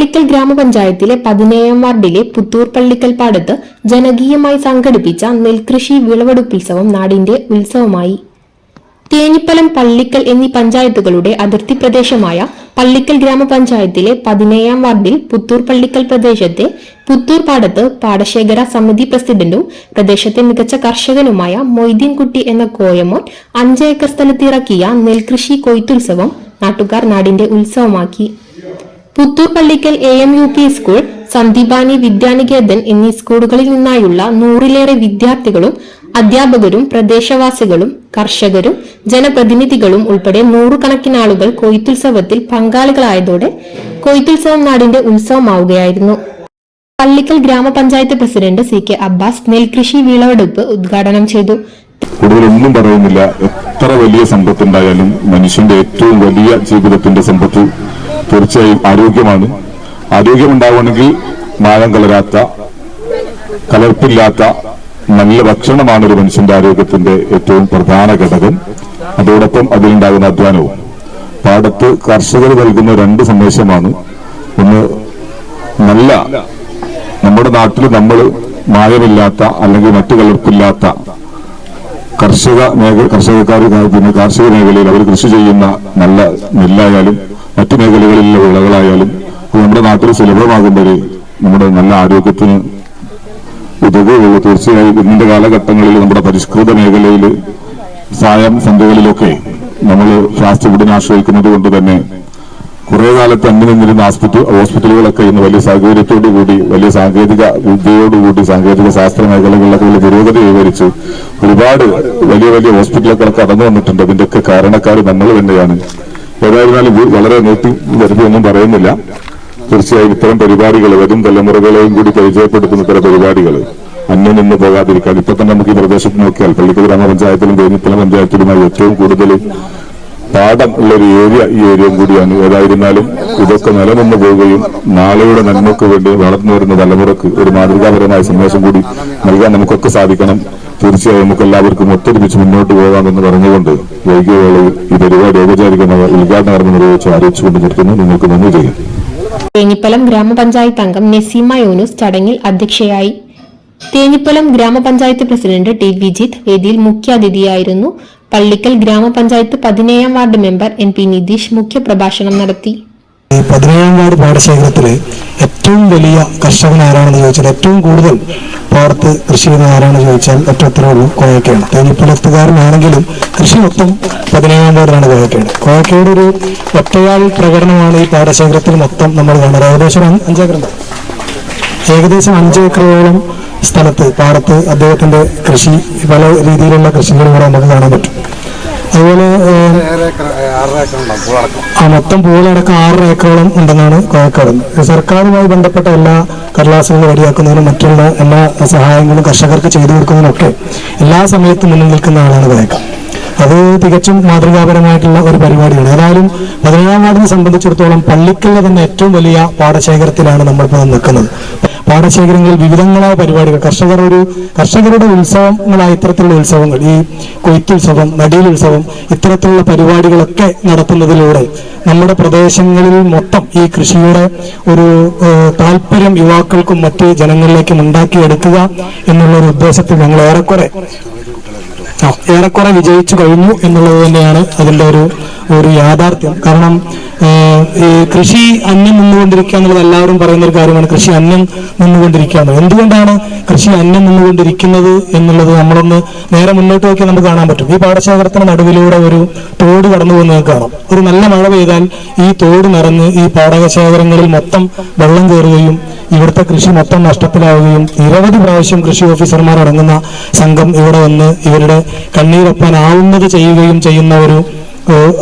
പള്ളിക്കൽ ഗ്രാമപഞ്ചായത്തിലെ പതിനേഴാം വാർഡിലെ പുത്തൂർ പള്ളിക്കൽ പാടത്ത് ജനകീയമായി സംഘടിപ്പിച്ച നെൽകൃഷി വിളവെടുപ്പുത്സവം നാടിന്റെ ഉത്സവമായി. തേനിപ്പലം പള്ളിക്കൽ എന്നീ പഞ്ചായത്തുകളുടെ അതിർത്തി പ്രദേശമായ പള്ളിക്കൽ ഗ്രാമപഞ്ചായത്തിലെ പതിനേഴാം വാർഡിൽ പുത്തൂർ പള്ളിക്കൽ പ്രദേശത്തെ പുത്തൂർ പാടത്ത് പാടശേഖര സമിതി പ്രസിഡന്റും പ്രദേശത്തെ മികച്ച കർഷകനുമായ മൊയ്തീൻകുട്ടി എന്ന കോയമോൻ അഞ്ചേക്കർ സ്ഥലത്തിറക്കിയ നെൽകൃഷി കൊയ്ത്തുത്സവം നാട്ടുകാർ നാടിന്റെ ഉത്സവമാക്കി. Puthur Pallikkal A M U P school Sandeepani Vidyaniketan എന്നീ സ്കൂളുകളിൽ നിന്നായുള്ള നൂറിലേറെ വിദ്യാർത്ഥികളും അധ്യാപകരും പ്രദേശവാസികളും കർഷകരും ജനപ്രതിനിധികളും ഉൾപ്പെടെ നൂറുകണക്കിന് ആളുകൾ കൊയ്ത്തുത്സവത്തിൽ പങ്കാളികളായതോടെ കൊയ്ത്തുത്സവം നാടിന്റെ ഉത്സവമാവുകയായിരുന്നു. പള്ളിക്കൽ ഗ്രാമപഞ്ചായത്ത് പ്രസിഡന്റ് സി കെ അബ്ബാസ് നെൽകൃഷി വിളവെടുപ്പ് ഉദ്ഘാടനം ചെയ്തു. കൂടുതലൊന്നും പറയുന്നില്ല. എത്ര വലിയ സമ്പത്തുണ്ടായാലും മനുഷ്യന്റെ ഏറ്റവും വലിയ ജീവിതത്തിന്റെ സമ്പത്ത് തീർച്ചയായും ആരോഗ്യമാണ്. ആരോഗ്യമുണ്ടാവണമെങ്കിൽ മായം കലരാത്ത കലർപ്പില്ലാത്ത നല്ല ഭക്ഷണമാണ് ഒരു മനുഷ്യന്റെ ആരോഗ്യത്തിന്റെ ഏറ്റവും പ്രധാന ഘടകം. അതോടൊപ്പം അതിലുണ്ടാകുന്ന അധ്വാനവും. പാടത്ത് കർഷകർ നൽകുന്ന രണ്ട് സന്ദേശമാണ്. ഒന്ന് നല്ല നമ്മുടെ നാട്ടിൽ നമ്മൾ മായമില്ലാത്ത അല്ലെങ്കിൽ മറ്റു കലർപ്പില്ലാത്ത കർഷക മേഖല കർഷകക്കാർ പിന്നെ കാർഷിക മേഖലയിൽ അവർ കൃഷി ചെയ്യുന്ന നല്ല നെല്ലായാലും മറ്റു മേഖലകളിലുള്ള വിളകളായാലും നമ്മുടെ നാട്ടിൽ സുലഭമാകുമ്പോൾ നമ്മുടെ നല്ല ആരോഗ്യത്തിന് ഉതകുകയുള്ളൂ. തീർച്ചയായും ഇന്നത്തെ കാലഘട്ടങ്ങളിൽ നമ്മുടെ പരിഷ്കൃത മേഖലയിൽ സായം സന്ധ്യകളിലൊക്കെ നമ്മൾ ഫാസ്റ്റ് ഫുഡിനെ ആശ്രയിക്കുന്നത് കൊണ്ട് തന്നെ കുറെ കാലത്ത് അന്യം നിന്നിരുന്ന ഹോസ്പിറ്റൽ ഹോസ്പിറ്റലുകളൊക്കെ ഇന്ന് വലിയ സൗകര്യത്തോടു കൂടി വലിയ സാങ്കേതിക വിദ്യയോടുകൂടി സാങ്കേതിക ശാസ്ത്ര മേഖലകളിലൊക്കെ വലിയ പുരോഗതി കൈവരിച്ചു. ഒരുപാട് വലിയ വലിയ ഹോസ്പിറ്റലുകളൊക്കെ കടന്നു വന്നിട്ടുണ്ട്. അതിന്റെയൊക്കെ കാരണക്കാർ നമ്മൾ തന്നെയാണ്. ഏതായിരുന്നാലും വളരെ നീട്ടി വരുത്തി ഒന്നും പറയുന്നില്ല. തീർച്ചയായും ഇത്തരം പരിപാടികൾ വരും തലമുറകളെയും കൂടി പരിചയപ്പെടുത്തുന്ന ഇത്തരം പരിപാടികൾ അന്യം നിന്ന് പോകാതിരിക്കാൻ. ഇപ്പൊ തന്നെ നമുക്ക് ഈ പ്രദേശത്ത് നോക്കിയാൽ പള്ളിക്കൽ ഗ്രാമപഞ്ചായത്തിലും വേദിത്തല പഞ്ചായത്തിലുമായി ഏറ്റവും കൂടുതൽ പാടം ഉള്ള ഒരു ഏരിയ ഈ ഏരിയ കൂടിയാണ്. ഏതായിരുന്നാലും ഇതൊക്കെ നിലനിന്ന് പോവുകയും നാളെയുടെ നന്മയ്ക്ക് വേണ്ടി വളർന്നു വരുന്ന തലമുറയ്ക്ക് ഒരു മാതൃകാപരമായ സന്ദേശം കൂടി നൽകാൻ നമുക്കൊക്കെ സാധിക്കണം. തീർച്ചയായും നമുക്ക് എല്ലാവർക്കും ഒത്തൊരുമിച്ച് മുന്നോട്ട് പോകാമെന്ന് പറഞ്ഞുകൊണ്ട് വൈകിയ ഈ പരിപാടി ഔപചാരികമായ ഉദ്ഘാടന കർമ്മം നിർവഹിച്ച് അറിയിച്ചുകൊണ്ട് നിർത്തുന്നു നിങ്ങൾക്ക് നന്ദി ചെയ്യും തേഞ്ഞിപ്പലം ഗ്രാമപഞ്ചായത്ത് അംഗം നസീമ യൂനുസ് ചടങ്ങിൽ അധ്യക്ഷയായി. തേഞ്ഞിപ്പലം ഗ്രാമപഞ്ചായത്ത് പ്രസിഡന്റ് ടി വിജിത് വേദിയിൽ മുഖ്യാതിഥിയായിരുന്നു പള്ളിക്കൽ ഗ്രാമപഞ്ചായത്ത് പതിനേഴാം ward member N P Nitheesh മുഖ്യപ്രഭാഷണം നടത്തി. പതിനേഴാം വാർഡ് പാടശേഖരത്തിൽ ഏറ്റവും വലിയ കർഷകൻ ആരാണെന്ന് ചോദിച്ചാൽ ഏറ്റവും കൂടുതൽ പാടത്ത് കൃഷി ചെയ്യുന്ന ആരാണെന്ന് ചോദിച്ചാൽ ഒറ്റത്തരേ ഉള്ളൂ കോയക്കയാണ് തേനിപ്പലത്തുകാരനാണെങ്കിലും കൃഷി മൊത്തം പതിനേഴാം വാർഡിലാണ് കോയക്കയാണ്. കോയക്കയുടെ ഒരു ഒറ്റയാൾ പ്രകടനമാണ് ഈ പാടശേഖരത്തിൽ മൊത്തം നമ്മൾ കാണുന്നത്. ഏകദേശം അഞ്ചേക്കർ ഏകദേശം അഞ്ച് ഏക്കറോളം സ്ഥലത്ത് പാടത്ത് അദ്ദേഹത്തിന്റെ കൃഷി പല രീതിയിലുള്ള കൃഷികൾ കൂടെ നമുക്ക് കാണാൻ പറ്റും. അതുപോലെ ആ മൊത്തം പൂളടക്കം ആറ് ഏക്കറോളം ഉണ്ടെന്നാണ് കോഴക്കാട്. സർക്കാരുമായി ബന്ധപ്പെട്ട എല്ലാ കടലാസുകളും വഴിയാക്കുന്നതിനും മറ്റുള്ള എല്ലാ സഹായങ്ങളും കർഷകർക്ക് ചെയ്തു കൊടുക്കുന്നതിനൊക്കെ എല്ലാ സമയത്തും മുന്നിൽ നിൽക്കുന്ന ആളാണ് കോയക്ക അത് തികച്ചും മാതൃകാപരമായിട്ടുള്ള ഒരു പരിപാടിയാണ്. ഏതായാലും പതിനേഴാം വാർഡിനെ സംബന്ധിച്ചിടത്തോളം പള്ളിക്കലിലെ തന്നെ ഏറ്റവും വലിയ പാടശേഖരത്തിലാണ് നമ്മളിപ്പോൾ നിൽക്കുന്നത്. പാടശേഖരങ്ങളിൽ വിവിധങ്ങളായ പരിപാടികൾ. കർഷകർ ഒരു കർഷകരുടെ ഉത്സവങ്ങളായ ഇത്തരത്തിലുള്ള ഉത്സവങ്ങൾ ഈ കൊയ്ത്തുത്സവം നടീൽ ഉത്സവം ഇത്തരത്തിലുള്ള പരിപാടികളൊക്കെ നടത്തുന്നതിലൂടെ നമ്മുടെ പ്രദേശങ്ങളിൽ മൊത്തം ഈ കൃഷിയുടെ ഒരു താല്പര്യം യുവാക്കൾക്കും മറ്റ് ജനങ്ങളിലേക്കും ഉണ്ടാക്കിയെടുക്കുക എന്നുള്ള ഒരു ഉദ്ദേശത്തിൽ ഞങ്ങൾ ഏറെക്കുറെ ഏറെക്കുറെ വിജയിച്ചു കഴിഞ്ഞു എന്നുള്ളത് തന്നെയാണ് അതിന്റെ ഒരു ഒരു യാഥാർത്ഥ്യം. കാരണം കൃഷി അന്യം നിന്നുകൊണ്ടിരിക്കുക എന്നുള്ളത് എല്ലാവരും പറയുന്ന ഒരു കാര്യമാണ്. കൃഷി അന്യം നിന്നുകൊണ്ടിരിക്കുക എന്നുള്ളത്. എന്തുകൊണ്ടാണ് കൃഷി അന്യം നിന്നുകൊണ്ടിരിക്കുന്നത് എന്നുള്ളത് നമ്മളൊന്ന് നേരെ മുന്നോട്ട് നോക്കി നമുക്ക് കാണാൻ പറ്റും. ഈ പാടശേഖരത്തിന് നടുവിലൂടെ ഒരു തോട് കടന്നു പോകുന്നത് കാണാം. ഒരു നല്ല മഴ പെയ്താൽ ഈ തോട് നിറഞ്ഞ് ഈ പാടശേഖരങ്ങളിൽ മൊത്തം വെള്ളം കയറുകയും ഇവിടുത്തെ കൃഷി മൊത്തം നഷ്ടത്തിലാവുകയും നിരവധി പ്രാവശ്യം കൃഷി ഓഫീസർമാർ അടങ്ങുന്ന സംഘം ഇവിടെ വന്ന് ഇവരുടെ കണ്ണീരൊപ്പാനാവുന്നത് ചെയ്യുകയും ചെയ്യുന്ന ഒരു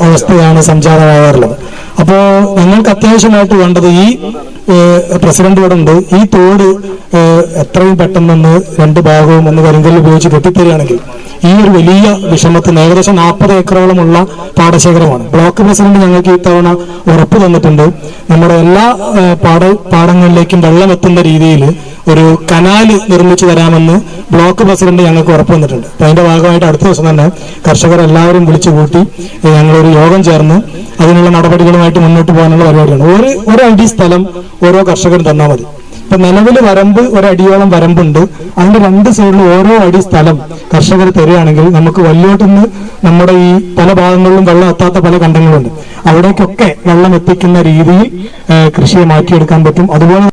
അവസ്ഥയാണ് സംജാതമാകാറുള്ളത്. അപ്പോൾ ഞങ്ങൾക്ക് അത്യാവശ്യമായിട്ട് വേണ്ടത് ഈ പ്രസിഡന്റ് ഇവിടെ ഉണ്ട് ഈ തോട് എത്രയും പെട്ടെന്നൊന്ന് രണ്ട് ഭാഗവും ഒന്ന് കരിങ്കല്ല് ഉപയോഗിച്ച് കെട്ടിത്തരികയാണെങ്കിൽ ഈ ഒരു വലിയ വിഷമത്തിന് ഏകദേശം നാൽപ്പത് ഏക്കറോളമുള്ള പാടശേഖരമാണ്. ബ്ലോക്ക് പ്രസിഡന്റ് ഞങ്ങൾക്ക് ഇത്തവണ ഉറപ്പ് തന്നിട്ടുണ്ട്. നമ്മുടെ എല്ലാ പാട പാടങ്ങളിലേക്കും വെള്ളം എത്തുന്ന രീതിയിൽ ഒരു കനാല് നിർമ്മിച്ചു തരാമെന്ന് ബ്ലോക്ക് പ്രസിഡന്റ് ഞങ്ങൾക്ക് ഉറപ്പ് വന്നിട്ടുണ്ട് അപ്പൊ അതിന്റെ ഭാഗമായിട്ട് അടുത്ത ദിവസം തന്നെ കർഷകർ എല്ലാവരും വിളിച്ചു കൂട്ടി ഞങ്ങളൊരു യോഗം ചേർന്ന് അതിനുള്ള നടപടികളുമായിട്ട് മുന്നോട്ട് പോകാനുള്ള പരിപാടിയാണ്. ഒരു ഒരു അടി സ്ഥലം ഓരോ കർഷകരും തന്നാൽ മതി. ഇപ്പൊ നിലവിൽ വരമ്പ് ഒരടിയോളം വരമ്പുണ്ട്. അതിന്റെ രണ്ട് സൈഡിൽ ഓരോ അടി സ്ഥലം കർഷകർ തരികയാണെങ്കിൽ നമുക്ക് വല്യോട്ടുനിന്ന് നമ്മുടെ ഈ പല ഭാഗങ്ങളിലും വെള്ളം എത്താത്ത പല കണ്ടങ്ങളുണ്ട്. അവിടേക്കൊക്കെ വെള്ളം എത്തിക്കുന്ന രീതിയിൽ കൃഷിയെ മാറ്റിയെടുക്കാൻ പറ്റും. അതുപോലെ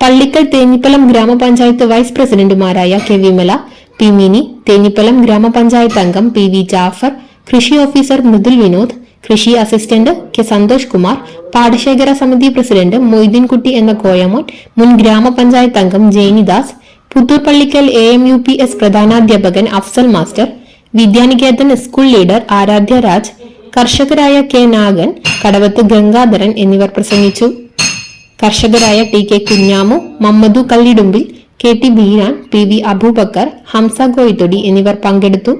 പള്ളിക്കൽ തേഞ്ഞിപ്പലം ഗ്രാമപഞ്ചായത്ത് വൈസ് പ്രസിഡന്റുമാരായ കെ വിമല പി മിനി തേഞ്ഞിപ്പലം ഗ്രാമപഞ്ചായത്ത് അംഗം പി വി ജാഫർ കൃഷി ഓഫീസർ മൃദുൽ വിനോദ് കൃഷി അസിസ്റ്റന്റ് കെ സന്തോഷ് കുമാർ പാടശേഖര സമിതി പ്രസിഡന്റ് മൊയ്തീൻകുട്ടി എന്ന കോയമോൻ മുൻ ഗ്രാമപഞ്ചായത്ത് അംഗം Jayanidas Puthur Pallikkal A M U P S പ്രധാനാധ്യാപകൻ Afsal master Vidyaniketan school leader Aradhya Raj കർഷകരായ K Nagan Kadavath Gangadharan എന്നിവർ പ്രസംഗിച്ചു. കർഷകരായ T K Kunhamu Mammadu Kallidumbil K T Beeran P V Aboobacker Hamsa Goyithodi എന്നിവർ പങ്കെടുത്തു.